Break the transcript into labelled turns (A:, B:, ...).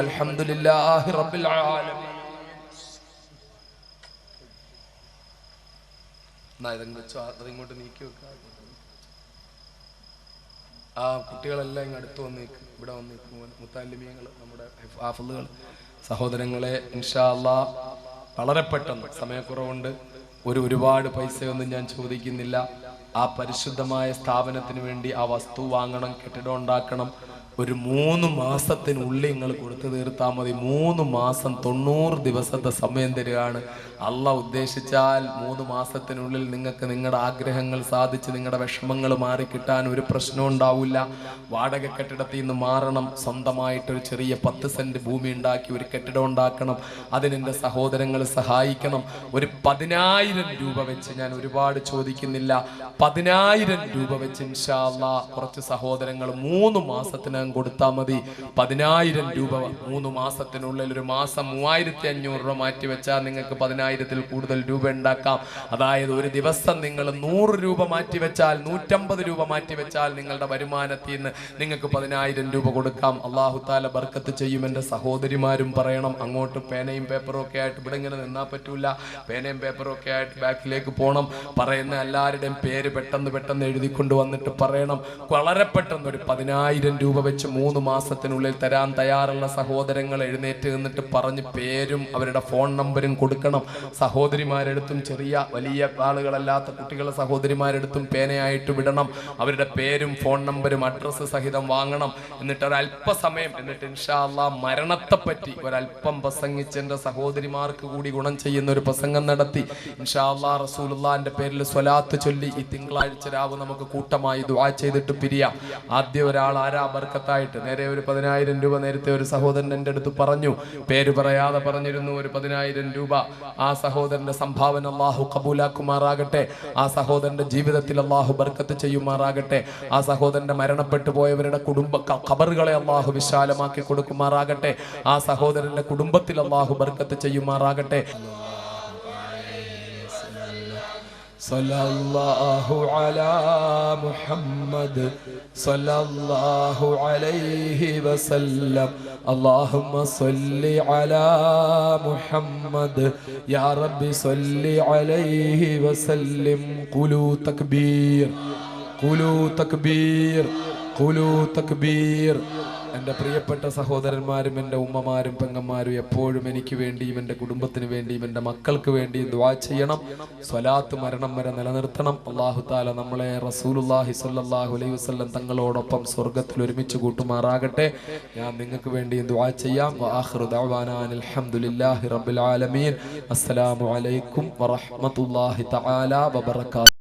A: അൽഹംദുലില്ലാഹി لله رب العالمين നീക്കി ആ കുട്ടികളെല്ലാം ഇങ്ങ് അടുത്ത് വന്ന് ഇവിടെ വന്ന് നിൽക്കും മുത്താലിമിയങ്ങൾ നമ്മുടെ ഹാഫിളുകൾ സഹോദരങ്ങളെ ഇൻഷാല്ല വളരെ പെട്ടെന്ന് സമയക്കുറവുണ്ട്. ഒരു ഒരുപാട് പൈസയൊന്നും ഞാൻ ചോദിക്കുന്നില്ല. ആ പരിശുദ്ധമായ സ്ഥാപനത്തിന് വേണ്ടി ആ വസ്തു വാങ്ങണം കെട്ടിടം ഉണ്ടാക്കണം. ഒരു മൂന്ന് മാസത്തിനുള്ളിൽ നിങ്ങൾ കൊടുത്തു തീർത്താൽ മതി. മൂന്ന് മാസം തൊണ്ണൂറ് ദിവസത്തെ സമയം തരികയാണ്. അല്ല ഉദ്ദേശിച്ചാൽ മൂന്ന് മാസത്തിനുള്ളിൽ നിങ്ങൾക്ക് നിങ്ങളുടെ ആഗ്രഹങ്ങൾ സാധിച്ച് നിങ്ങളുടെ വിഷമങ്ങൾ മാറിക്കിട്ടാൻ ഒരു പ്രശ്നവും ഉണ്ടാവില്ല. വാടക കെട്ടിടത്തിൽ നിന്ന് മാറണം. സ്വന്തമായിട്ടൊരു ചെറിയ പത്ത് സെന്റ് ഭൂമി ഉണ്ടാക്കി ഒരു കെട്ടിടം ഉണ്ടാക്കണം. അതിനെന്റെ സഹോദരങ്ങൾ സഹായിക്കണം. ഒരു പതിനായിരം രൂപ വെച്ച് ഞാൻ ഒരുപാട് ചോദിക്കുന്നില്ല. പതിനായിരം രൂപ വെച്ച് ഇൻഷാല്ല കുറച്ച് സഹോദരങ്ങൾ മൂന്ന് മാസത്തിനകം കൊടുത്താൽ മതി. പതിനായിരം രൂപ മൂന്ന് മാസത്തിനുള്ളിൽ ഒരു മാസം മൂവായിരത്തി അഞ്ഞൂറ് രൂപ മാറ്റി വെച്ചാൽ നിങ്ങൾക്ക് പതിനായിരത്തിൽ കൂടുതൽ രൂപ ഉണ്ടാക്കാം. അതായത് ഒരു ദിവസം നിങ്ങൾ നൂറ് രൂപ മാറ്റി വെച്ചാൽ നൂറ്റമ്പത് രൂപ മാറ്റി വെച്ചാൽ നിങ്ങളുടെ വരുമാനത്തിൽ നിന്ന് നിങ്ങൾക്ക് പതിനായിരം രൂപ കൊടുക്കാം. അള്ളാഹു താല ബർക്കത്ത് ചെയ്യും. എന്റെ സഹോദരിമാരും പറയണം അങ്ങോട്ട് പേനയും പേപ്പറും ഒക്കെ ആയിട്ട് ഇവിടെ ഇങ്ങനെ നിന്നാൽ പറ്റൂല. പേനയും പേപ്പറും ഒക്കെ ആയിട്ട് ബാക്കിലേക്ക് പോകണം പറയുന്ന എല്ലാവരുടെയും പേര് പെട്ടെന്ന് പെട്ടെന്ന് എഴുതിക്കൊണ്ട് വന്നിട്ട് പറയണം. വളരെ പെട്ടെന്ന് ഒരു പതിനായിരം രൂപ വെച്ച് മൂന്ന് മാസത്തിനുള്ളിൽ തരാൻ തയ്യാറുള്ള സഹോദരങ്ങൾ എഴുന്നേറ്റ് നിന്നിട്ട് പറഞ്ഞ് പേരും അവരുടെ ഫോൺ നമ്പരും കൊടുക്കണം. സഹോദരിമാരെടുത്തും ചെറിയ വലിയ ആളുകളല്ലാത്ത കുട്ടികളെ സഹോദരിമാരെടുത്തും പേനയായിട്ട് വിടണം. അവരുടെ പേരും ഫോൺ നമ്പരും അഡ്രസ്സ് സഹിതം വാങ്ങണം. എന്നിട്ട് ഒരല്പസമയം എന്നിട്ട് ഇൻഷാല്ല മരണത്തെപ്പറ്റി ഒരല്പം പ്രസംഗിച്ച് എന്റെ സഹോദരിമാർക്ക് കൂടി ഗുണം ചെയ്യുന്ന ഒരു പ്രസംഗം നടത്തി. ഇൻഷാല്ലാ റസൂലുള്ളാന്റെ പേരിൽ സ്വലാത്ത് ചൊല്ലി ഈ തിങ്കളാഴ്ച രാവ് നമുക്ക് കൂട്ടമായി ദുആ ചെയ്തിട്ട് പിരിയാം. ആദ്യ ഒരാൾ ആരാ? ബർക്കത്തായിട്ട് നേരെ ഒരു പതിനായിരം രൂപ നേരത്തെ ഒരു സഹോദരൻ എന്റെ അടുത്ത് പറഞ്ഞു. പേര് പറയാതെ പറഞ്ഞിരുന്നു ഒരു പതിനായിരം രൂപ ആ സഹോദരന്റെ സംഭാവന അള്ളാഹു കബൂലാക്കുമാറാകട്ടെ. ആ സഹോദരന്റെ ജീവിതത്തിൽ അള്ളാഹു ബർക്കത്ത് ചെയ്യുമാറാകട്ടെ. ആ സഹോദരന്റെ മരണപ്പെട്ടു പോയവരുടെ കുടുംബ ഖബറുകളെ അള്ളാഹു വിശാലമാക്കി കൊടുക്കുമാറാകട്ടെ. ആ സഹോദരന്റെ കുടുംബത്തിൽ അള്ളാഹു ബർക്കത്ത് ചെയ്യുമാറാകട്ടെ. صلى الله على محمد صلى الله عليه وسلم اللهم صل على محمد يا رب صل عليه وسلم قولوا تكبير قولوا تكبير قولوا تكبير എന്റെ പ്രിയപ്പെട്ട സഹോദരന്മാരും എന്റെ ഉമ്മമാരും പെങ്ങന്മാരും എപ്പോഴും എനിക്ക് വേണ്ടിയും എന്റെ കുടുംബത്തിന് വേണ്ടിയും എന്റെ മക്കൾക്ക് വേണ്ടിയും ദ്വാ ചെയ്യണം. സ്വലാത്ത് മരണം വരെ നിലനിർത്തണം. അള്ളാഹു താല നമ്മളെ റസൂലുല്ലാഹി സ്വല്ലല്ലാഹു അലൈഹി വസല്ലം തങ്ങളോടൊപ്പം സ്വർഗത്തിൽ ഒരുമിച്ച് കൂട്ടുമാറാകട്ടെ. ഞാൻ നിങ്ങൾക്ക് വേണ്ടിയും ദ്വാ ചെയ്യാം. വആഖിറു ദഅവാനാ അനിൽ ഹംദുലില്ലാഹി റബ്ബിൽ ആലമീൻ. അസ്സലാമു അലൈക്കും വറഹ്മത്തുള്ളാഹി തആല വബറകാതുഹു.